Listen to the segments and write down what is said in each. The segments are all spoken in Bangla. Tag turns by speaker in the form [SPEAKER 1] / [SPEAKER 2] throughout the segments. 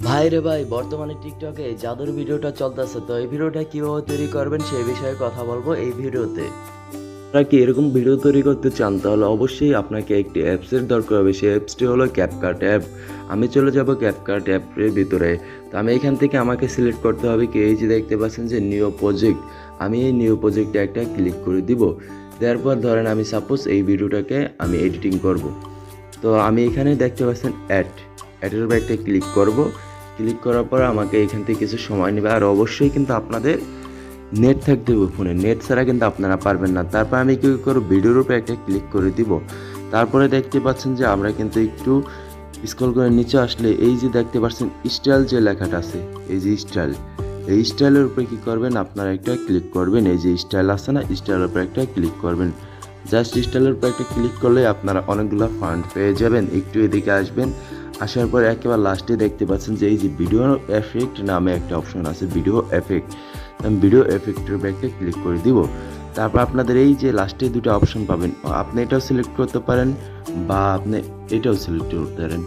[SPEAKER 1] ভাই রে ভাই, বর্তমানে টিকটকে জাদুর ভিডিওটা চলতেছে, তো এই ভিডিওটা কীভাবে তৈরি করবেন সেই বিষয়ে কথা বলব এই ভিডিওতে। আপনারা কি এরকম ভিডিও তৈরি করতে চান, তাহলে অবশ্যই আপনাকে একটি অ্যাপসের দরকার হবে। সেই অ্যাপসটি হলো ক্যাপকাট অ্যাপ আমি চলে যাব ক্যাপকাট অ্যাপের ভিতরে। তো আমি এখান থেকে আমাকে সিলেক্ট করতে হবে কি, এই যে দেখতে পাচ্ছেন যে নিউ প্রজেক্ট আমি এই নিউ প্রজেক্টে একটা ক্লিক করে দিব। দেওয়ার পর ধরেন আমি সাপোজ এই ভিডিওটাকে আমি এডিটিং করব। তো আমি এখানে দেখতে পাচ্ছেন অ্যাড অ্যাডের উপর একটা ক্লিক করব। ক্লিক করার পর আমাকে এখান থেকে কিছু সময় নেবে। আর অবশ্যই কিন্তু আপনাদের নেট থাকতে হবে ফোনে। নেট ছাড়া কিন্তু আপনারা পারবেন না। তারপর আমি কী করব? ভিডিওর উপরে একটা ক্লিক করে দিব। তারপরে দেখতে পাচ্ছেন যে আমরা কিন্তু একটু স্ক্রল করে নিচে আসলে এই যে দেখতে পাচ্ছেন স্টাইল যে লেখাটা আছে, এই যে স্টাইল এই স্টাইলের উপরে কী করবেন? আপনারা একটা ক্লিক করবেন। এই যে স্টাইল আছে না স্টাইলের উপরে একটা ক্লিক করবেন। জাস্ট স্টাইলের উপরে একটা ক্লিক করলে আপনারা অনেকগুলো ফান্ড পেয়ে যাবেন। একটু এদিকে আসবেন। আসার পর একেবারে লাস্টে দেখতে পাচ্ছেন যে এই যে ভিডিও এফেক্ট নামে একটা অপশন আছে ভিডিও এফেক্ট আমি ভিডিও এফেক্টের একটা ক্লিক করে দিব। তারপর আপনাদের এই যে লাস্টে দুটো অপশন পাবেন। আপনি এটাও সিলেক্ট করতে পারেন বা আপনি এটাও সিলেক্ট করতে পারেন।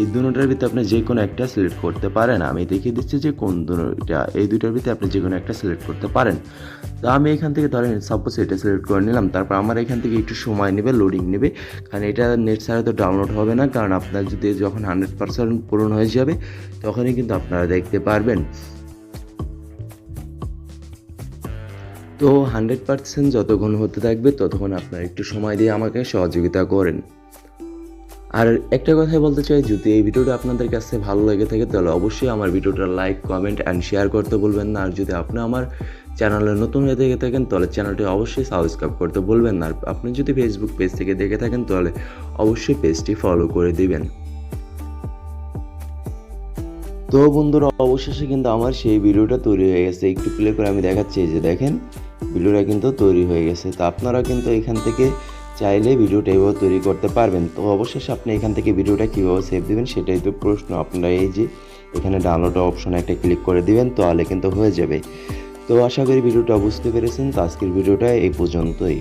[SPEAKER 1] এই দুটোটার ভিতরে আপনি যে কোনো একটা সিলেক্ট করতে পারেন। আমি দেখিয়ে দিচ্ছি যে কোন দুটোটা এই দুটোর ভিতরে আপনি যে কোনো একটা সিলেক্ট করতে পারেন। তো আমি এখান থেকে ধরেন সাপোজ এটা সিলেক্ট করে নিলাম, তারপর আমার এখান থেকে একটু সময় নেবে লোডিং নেবে। কারণ এটা নেট ছাড়া তো ডাউনলোড হবে না, কারণ আপনার যদি যখন হান্ড্রেড পার্সেন্ট পূরণ হয়ে যাবে, তখনই কিন্তু আপনারা দেখতে পারবেন। তো হান্ড্রেড পার্সেন্ট যতক্ষণ হতে থাকবে, ততক্ষণ আপনারা একটু সময় দিয়ে আমাকে সহযোগিতা করেন। আর একটা কথাই বলতে চাই, যদি এই ভিডিওটা আপনাদের কাছে ভালো লেগে থাকে, তাহলে অবশ্যই আমার ভিডিওটা লাইক কমেন্ট অ্যান্ড শেয়ার করতে বলবেন না। আর যদি আপনি আমার চ্যানেলে নতুন হয়ে থেকে থাকেন, তাহলে চ্যানেলটি অবশ্যই সাবস্ক্রাইব করতে বলবেন না। আর আপনি যদি ফেসবুক পেজ থেকে দেখে থাকেন, তাহলে অবশ্যই পেজটি ফলো করে দিবেন। তো বন্ধুরা, অবশেষে কিন্তু আমার সেই ভিডিওটা তৈরি হয়ে গেছে। একটু প্লে করে আমি দেখাচ্ছি যে দেখেন, ভিডিওটা কিন্তু তৈরি হয়ে গেছে। তো আপনারা কিন্তু এখান থেকে চাইলে ভিডিওটা এইভাবে তৈরি করতে পারবেন। তো অবশেষে আপনি এখান থেকে ভিডিওটা কীভাবে সেভ দেবেন সেটাই তো প্রশ্ন। আপনারা এই যে এখানে ডাউনলোড অপশনে একটা ক্লিক করে দিবেন তাহলে কিন্তু হয়ে যাবে। তো আশা করি ভিডিওটা বুঝতে পেরেছেন। তো আজকের ভিডিওটা এই পর্যন্তই।